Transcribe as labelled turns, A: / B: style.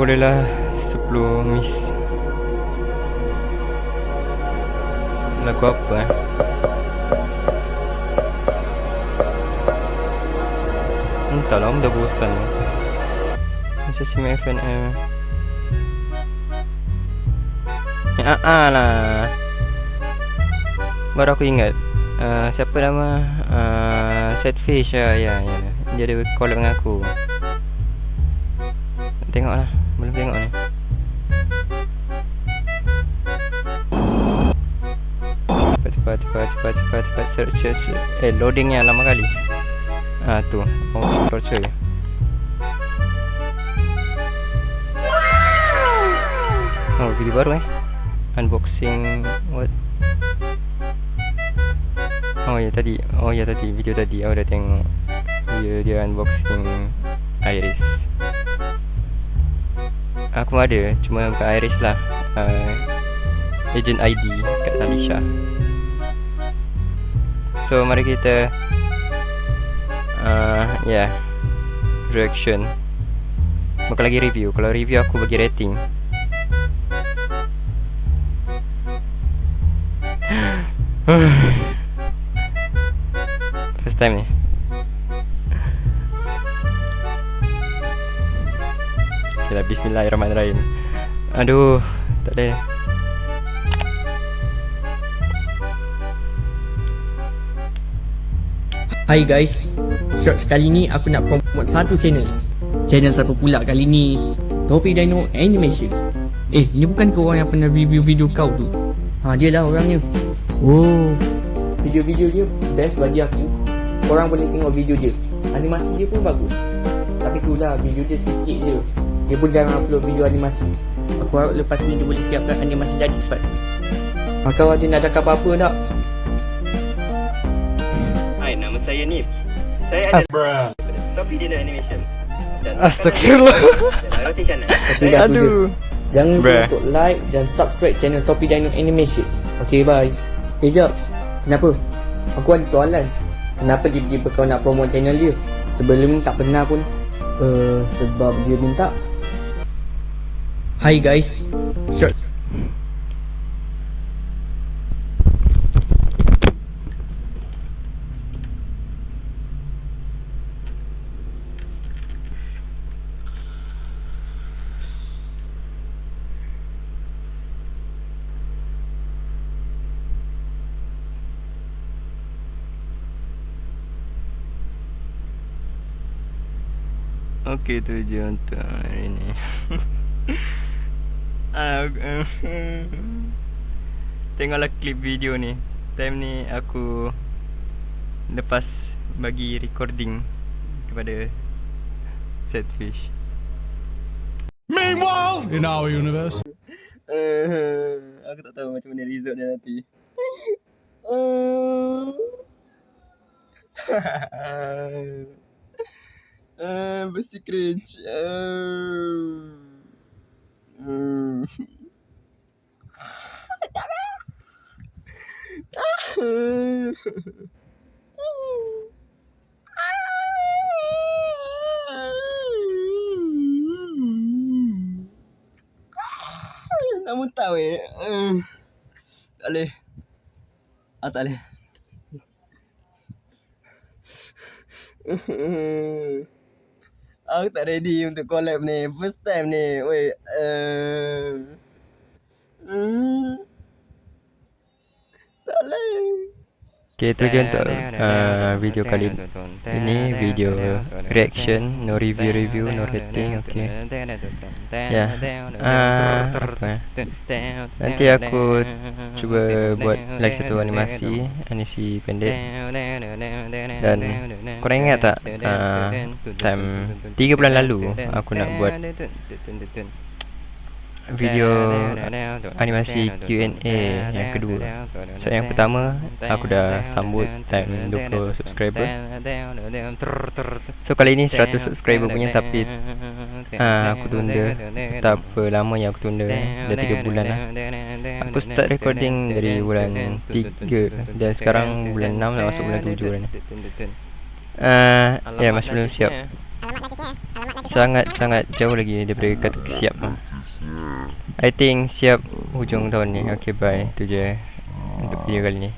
A: Alhamdulillah 10 miss. Lagu apa eh? Entahlah dah bosan. Macam si FNM Ya ah lah Baru aku ingat uh, Siapa nama? Uh, Setfish lah. Ya, ya. Dia ada collab dengan aku. Tengok lah Belum tengok ni. Cepat cepat cepat cepat cepat cepat. Search search. Eh loadingnya lama kali. Ah tu. Oh torture. Oh video baru eh? Unboxing What? Oh ya tadi. Oh ya tadi. Video tadi. Aku dah tengok. Dia dia unboxing Iris Aku ada Cuma bukan Iris lah. Uh, Agent ID Kat Talisha. So mari kita uh, Ya yeah, Reaction. Bukan lagi review. Kalau review aku bagi rating. First time ni Okay lah Bismillahirrahmanirrahim. Aduh Tak ada.
B: Hai guys Short sekali ni aku nak promote satu channel. Channel siapa pula kali ni Topi Dino Animation Eh ni bukan ke orang yang pernah review video kau tu? Ha dia lah orangnya. Oh. Video-video dia best bagi aku. Korang boleh tengok video dia. Animasi dia pun bagus. Tapi tu lah video dia sikit je Dia pun jarang upload video animasi Aku harap lepas ni dia boleh siapkan animasi lagi cepat Maka ada nak cakap apa-apa tak?
C: Hai, nama saya Nip. Saya ada Topi Dino Animation. Dan
A: Astagfirullah
C: Dan Roti Channel.
B: Sudah.
A: Aduh
B: Jangan lupa
A: Bruh.
B: untuk like dan subscribe channel Topi Dino Animations. Okay, bye. Eh, jap. Kenapa? Aku ada soalan. Kenapa tiba-tiba kau nak promote channel dia? Sebelum ni tak pernah pun. Uh, sebab dia minta. Hi guys. Short.
A: Okey tu je hari ni Tengoklah klip video ni Time ni aku Lepas bagi recording Kepada Setfish
D: Meanwhile, in our universe.
C: Uh, aku tak tahu macam mana result dia nanti. Uh, uh, mesti cringe. Uh, uh. Nak muntah weh. Uh. Tak boleh. Ah tak boleh. Aku tak ready untuk collab ni. First time ni. Weh. Uh. Hmm. Tak boleh.
A: Okay tu je untuk uh, video kali ini video reaction no review review no rating okay ya uh, apa eh? nanti aku cuba buat lagi satu animasi animasi pendek dan korang ingat tak uh, time 3 bulan lalu aku nak buat video animasi Q&A yang kedua. So yang pertama aku dah sambut time 20 subscriber. So kali ni 100 subscriber punya tapi uh, aku tunda. Tak apa lama yang aku tunda. Dah 3 bulan lah. Aku start recording dari bulan 3 Dan sekarang bulan 6 dah masuk bulan 7 dah ni. uh, Ya masih belum siap. Sangat-sangat jauh lagi daripada kata siap I think siap hujung tahun ni. Okay bye. Tu je Untuk video kali ni